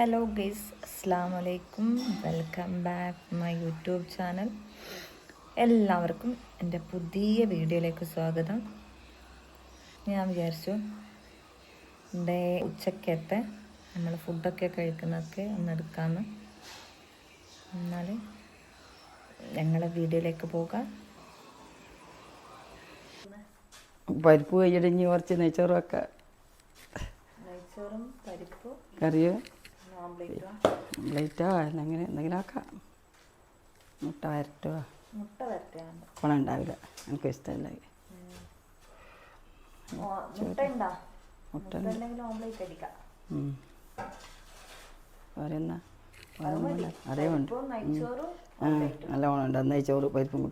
Hello guys അസ്സാം വലൈക്കും welcome back my YouTube channel. എല്ലാവർക്കും എന്റെ പുതിയ വീഡിയോയിലേക്ക് സ്വാഗതം. ഞാൻ വിചാരിച്ചു എന്റെ ഉച്ചക്കത്തെ നമ്മൾ ഫുഡൊക്കെ കഴിക്കുന്നതൊക്കെ ഒന്ന് എടുക്കാമെന്ന് എന്നാൽ ഞങ്ങളെ വീഡിയോയിലേക്ക് പോകാം. പരിപ്പ് കൈയടിഞ്ഞ് കുറച്ച് നെയ്ച്ചോറും ഒക്കെ നെയ്ച്ചോറും പരിപ്പും. കറിയോ? ഓംലേറ്റും ലൈറ്റോ അല്ലെങ്കിൽ എന്തെങ്കിലും ആക്കാം. മുട്ട വരട്ടോ മുട്ട വരട്ടാണ് ഗുണം ഉണ്ടാവില്ല. എനിക്ക് ഇഷ്ടമല്ല മുട്ട ഉണ്ടോ? പറയുന്ന അതേ ഉണ്ട്. പരിപ്പും നെയ്ച്ചോറും ആ നല്ല ഗുണം ഉണ്ട്. നെയ്ച്ചോറ് പരിപ്പും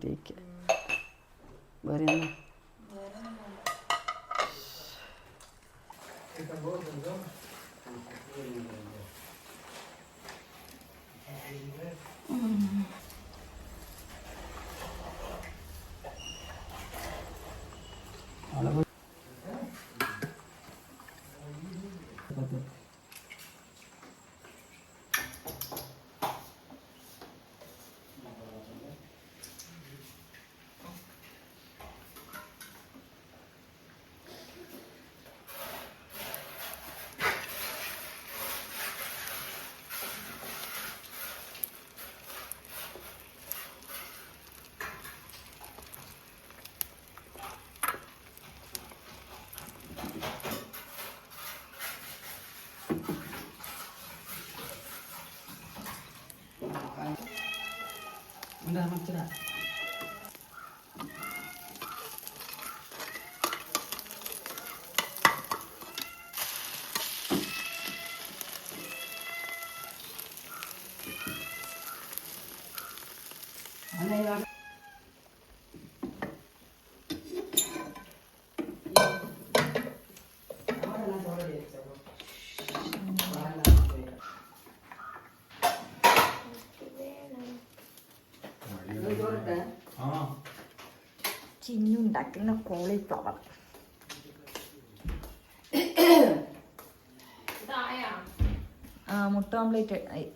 அந்த அமைச்சரா அன்னையாக എന്നാ ചിന്നുണ്ടാക്കുന്ന കോളിഫ്ലവർ മുട്ട ഓംലേറ്റ് ആയി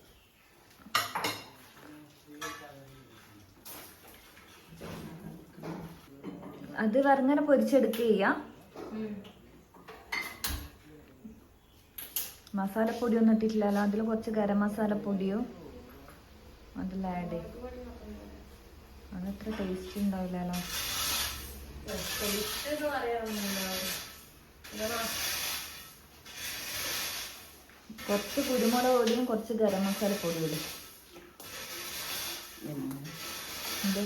അത് വറങ്ങനെ പൊരിച്ചെടുക്കുക ചെയ്യാം. മസാലപ്പൊടി ഒന്നും ഇട്ടിട്ടില്ലല്ലോ. അതിൽ കുറച്ച് ഗരം മസാലപ്പൊടിയോ അതിൽ ആഡ് ചെയ്യും. അതത്ര ടേസ്റ്റ് ഉണ്ടാവില്ലല്ലോ. കുറച്ച് കുരുമുളക് പൊടിയും കുറച്ച് ഗരം മസാല പൊടിയും ഇടും. എന്ത്?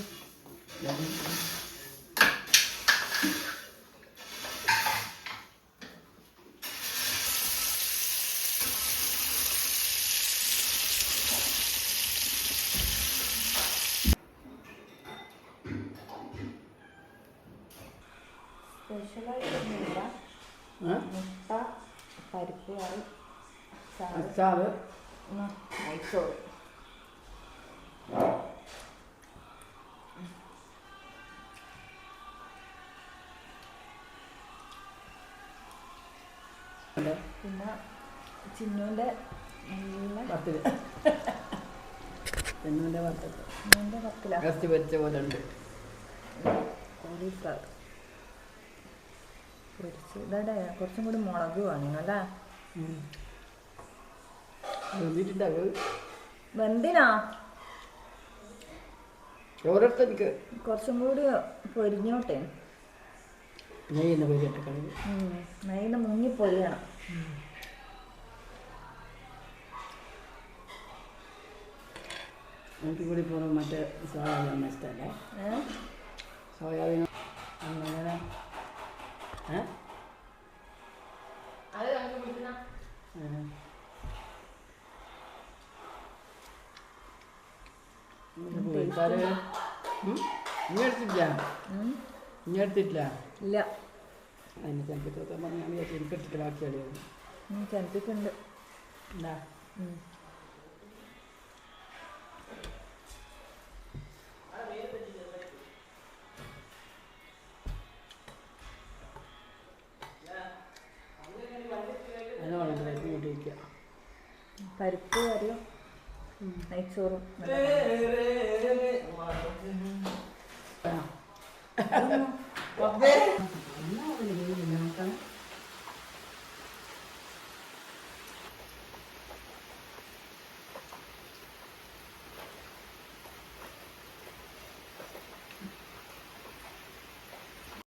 സ്പെഷ്യലായിട്ടൊന്നുമില്ല. മുട്ട പരിപ്പ് കറി ചാറ് അച്ചാറ്? ഉം, നെയ്ച്ചോറ്. പിന്നെ ചിന്നുവിന്റെ പത്തിൽ. ചിന്നുവിന്റെ പത്തില. പൊരിച്ച പോലെ ഉണ്ട്. കോളിഫ്ലവർ. പൊരിച്ച് ഇതടെ കുറച്ചും കൂടി മുളക് വേണം അല്ലേ? വെന്തിനാ? കുറച്ചും കൂടി പൊരിഞ്ഞോട്ടെ. നെയ്യുന്ന മുങ്ങി പൊരിയണം. എനിക്ക് കൂടി പോകുമ്പോൾ മറ്റേ സോയാബീൻ ഇഷ്ടമല്ലേ? സോയാബീൻ എടുത്തിട്ടില്ല? ഇല്ല. അതിന് ചിലപ്പോൾ ചോദിച്ചാൽ പറഞ്ഞാൽ വിചാരിച്ചു എനിക്ക് എടുത്തിട്ട് ബാക്കി കളിയാണ് ചിലപ്പിക്കുണ്ട്. എന്താ അതിന് വളരെ കൂട്ടി പരിപ്പ് കറിയും? നെയ്ച്ചോറും